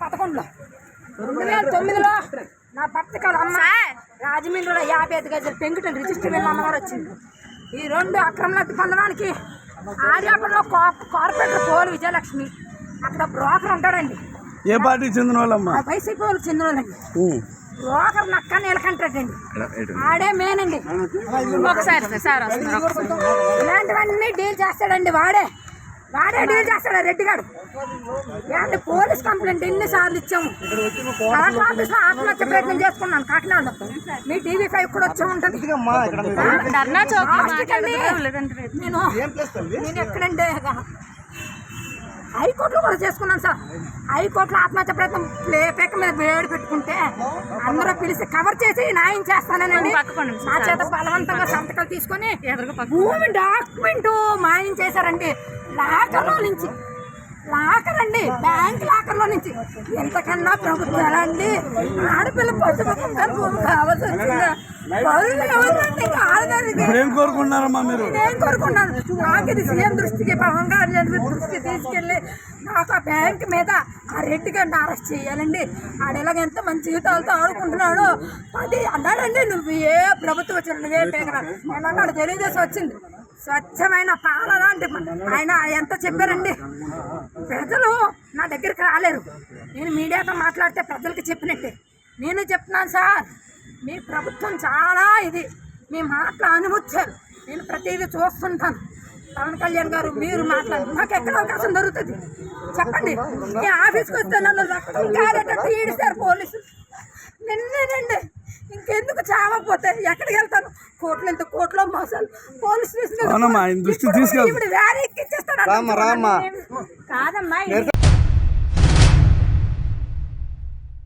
పదకొండులో రెండు వేల తొమ్మిదిలో నా కాదు అమ్మ రాజమండ్రిలో యాభై ఐదు గజాలు పెంకుటన్ రిజిస్టర్ వెళ్ళిన అమ్మగారు వచ్చింది ఈ రెండు అక్రమలబ్ధి పొందడానికి ఆర్యాపురంలో కో- కార్పొరేటర్ పోలు విజయలక్ష్మి అక్కడ బ్రోకర్ ఉంటాడండి ఏ పార్టీకి చెందిన వాళ్ళమ్మా వైసీపీ వాళ్ళకి చెందిన వాళ్ళండి. బ్రోకర్ నక్క నీలకంటాడండి ఆడే మేనండి. ఒకసారి సార్. ఇలాంటివన్నీ డీల్ చేస్తాడండి వాడే. వాడే డీల్ చేస్తాడు రెడ్డి గారు ఏంటి పోలీస్ కంప్లైంట్ ఎన్నిసార్లు ఇచ్చాము? కలెక్టర్ ఆఫీస్లో ఆత్మహత్య ప్రయత్నం చేసుకున్నాను కాకినాడలో. మీ టీవీ ఫైవ్ కూడా వచ్చి ఉంటుంది. నేను నేను ఎక్కడంటే హైకోర్టులో కూడా చేసుకున్నాను సార్. హైకోర్టులో ఆత్మహత్య ప్రయత్నం ప్లే పేక మీద వేడి పెట్టుకుంటే అందరూ పిలిచి కవర్ చేసి న్యాయం చేస్తానండి నా చేత బలవంతంగా సంతకాలు తీసుకొని భూమి డాక్యుమెంట్ మాయం చేశారండి. లాకర్లో నుంచి. లాకర్ అండి బ్యాంక్ లాకర్లో నుంచి. ఎంతకన్నా ప్రభుత్వాలు అండి? ఆడపిల్ల భూమి కావాల్సి వచ్చిందా? నేను కోరుకున్నాను నాకు ఇది సీఎం దృష్టికి పవన్ కళ్యాణ్ దృష్టికి. తీసుకెళ్ళి నాకు ఆ బ్యాంక్ మీద ఆ రెడ్డి గంట అరెస్ట్ చేయాలండి. ఆడెలాగ ఎంత మంచి జీవితాలతో ఆడుకుంటున్నాడో అది అన్నాడండి. నువ్వు ఏ ప్రభుత్వం వచ్చిన నువ్వే పేకరా నేను వచ్చింది. స్వచ్ఛమైన పాల లాంటి ఆయన ఎంత చెప్పారండి? ప్రజలు నా దగ్గరికి రాలేరు. నేను మీడియాతో మాట్లాడితే ప్రజలకి చెప్పినట్టే. నేను చెప్తున్నాను సార్ మీ ప్రభుత్వం చాలా ఇది. మీ మాటలు అనుభూతారు నేను ప్రతిదీ చూస్తుంటాను. పవన్ కళ్యాణ్ గారు మీరు మాట్లాడు. నాకు ఎక్కడ అవకాశం దొరుకుతుంది? చెప్పండి. మీ ఆఫీస్కి వస్తే నన్ను రక్తం కారేటట్టు ఈడిస్తారు పోలీసులు. నిన్నేనండి ఇంకెందుకు చావకపోతే ఎక్కడికి వెళ్తాను కోట్లు ఎంత కోట్లో మోసాలు. పోలీస్ స్టేషన్ రామ్మా, రామ్మా. కాదమ్మా